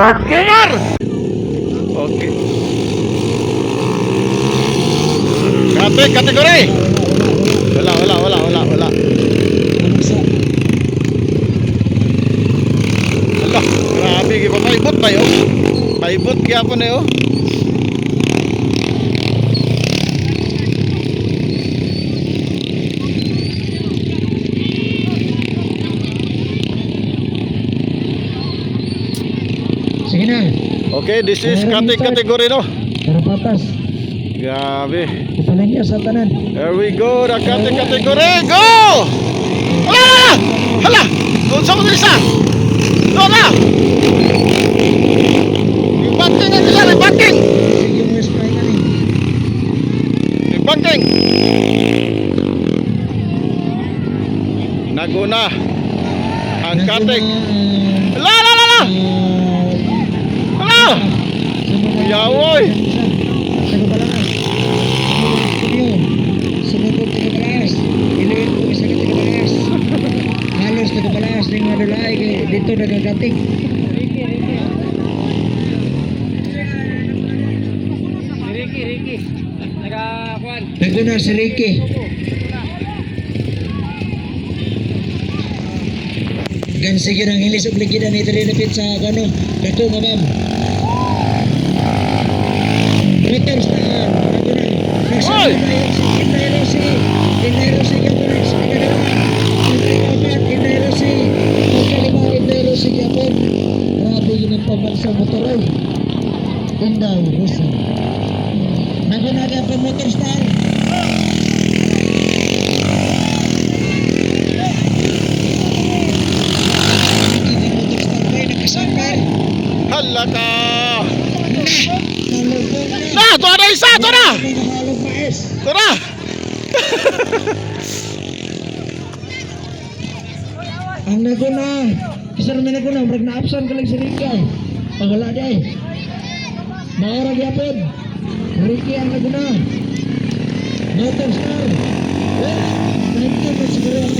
Kumar! Okay. Kate, kategori! Wala, wala, wala, wala, wala. Ala, grabe, giba paibot pa yun. Paibot kaya po na yun. Okay, this is kate kategori no. Para patas. Grabe. Ipalan niya sa tanan. There we go, the kate kategori. Go! Hala! Hala! Doon sa mga isa. Doon na! Yung banking na nila, yung banking! Sige mo spray ka ni. Yung banking! Naguna ang kating. La la la la! Hala! Yawoy! Sa kabalaas. Sumubog sa kabalaas. Iluin ko sa kabalaas. Halos sa kabalaas ng madulay kay dito nagagating. Ricky, Ricky. Nakakuan. Naguna si Ricky. Gan sige nang hilis og ligida ni diri sa kano dako nga ma'am. Returns na naguna. Hoy! Inayro si Inayro si Japon sa kanila. Inayro Inayro si Kalima Inayro si Japon. Grabe yun ang pambansa motor ay. Inday Rosa. Naguna ka pa motor star. Hala ka! Na! Na isa! Ito na! Ito na! Ang naguna, isa naman naguna, marag na-absan ka lang si Ricky. Pag wala di ay. Maorag yapod. Ricky ang naguna. Motor star. Eh, nanti mo siguro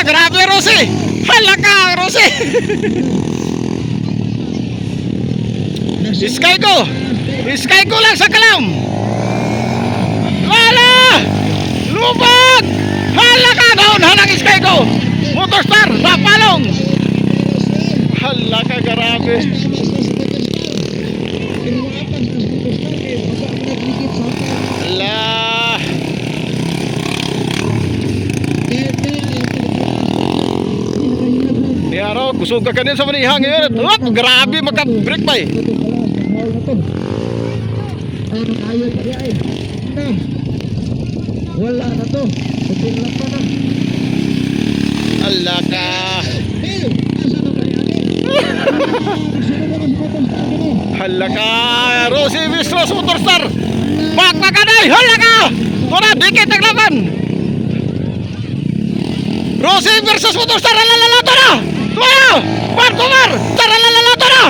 Hala! Grabe Rosie! Hala ka Rosie! Iskay ko! Iskay ko lang sa kalam! Wala! Lubag! Hala ka! Down! Halang iskay ko! Motorstar! Napalong! Hala ka! Grabe! Kusog ka kanin sa manihang yun. Huwag! Grabe! Maka-break pa eh! Wala na to. Pagkilap pa na. Hala ka! Hey! Asa na ba yan? Sino ba mas matang sa akin eh? Hala ka! Rosie Vistros Motorstar! Bakla ka na! Hala ka! Tuna, dikit naglaban! Rosie versus Motorstar! Alalala! Tuna! Tuna! Par Kumar! Taralalala! Tuna!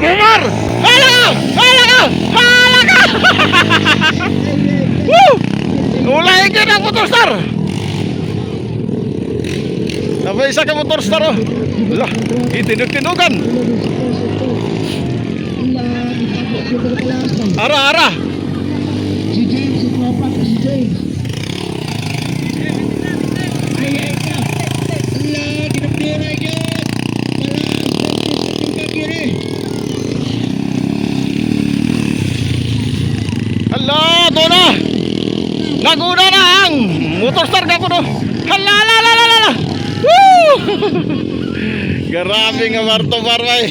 Kumar! Hala ka! Hala ka! Hala ka! Woo! Ulay ka ng Motorstar! Sabay isa ka Motorstar oh! Wala! Itinug-tinugan! Ara! Ara! Hala, doon na. Laguna na ang motor ka ko no. Hala, la, la, la, la. Woo! Grabe nga Marto Barbay.